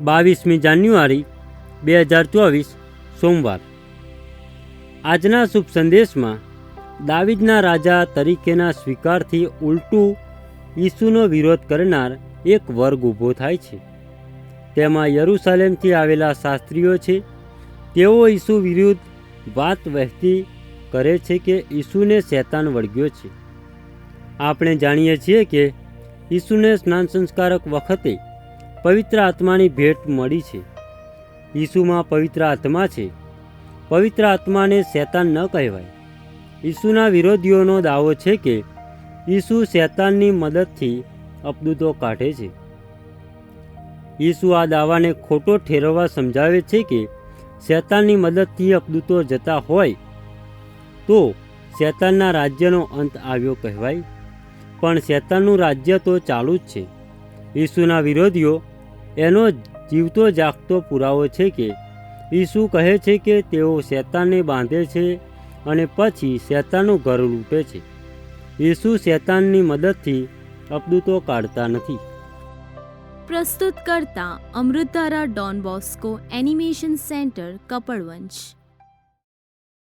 બાવીસમી જાન્યુઆરી, બે હજાર ચોવીસ, સોમવાર. આજના શુભ સંદેશમાં દાવિદના રાજા તરીકેના સ્વીકારથી ઉલટું ઈસુનો વિરોધ કરનાર એક વર્ગ ઊભો થાય છે. તેમાં યરુસાલેમથી આવેલા શાસ્ત્રીઓ છે, તેઓ ઈસુ વિરુદ્ધ વાત વહેતી કરે છે કે ઈસુને શેતાન વળગ્યો છે. આપણે જાણીએ છીએ કે ઈસુને સ્નાન સંસ્કારક વખતે પવિત્ર આત્માની ભેટ મળી છે. ઈસુમાં પવિત્ર આત્મા છે. પવિત્ર આત્માને શેતાન ન કહેવાય. ઈસુના વિરોધીઓનો દાવો છે કે, ઈસુ શેતાનની મદદથી અપદૂતો કાઢે છે. ઈસુ આ દાવાને ખોટો ઠેરવવા સમજાવે છે કે, શેતાનની મદદથી અપદૂતો જતા હોય, તો શેતાનના રાજ્યનો અંત આવ્યો કહેવાય. પણ શેતાનનું રાજ્ય તો ચાલુ જ છે. ઈસુના વિરોધીઓ, એનો જીવતો જાગતો પુરાવો છે કે, ઈસુ કહે છે કે તેઓ શેતાનને બાંધે છે અને પછી શેતાનનું ઘર લૂંટે છે. ઈસુ શેતાનની મદદથી અપદૂતો કાઢતા નથી. પ્રસ્તુત કરતા Amritdhara Don Bosco animation centre, Kapadvanj.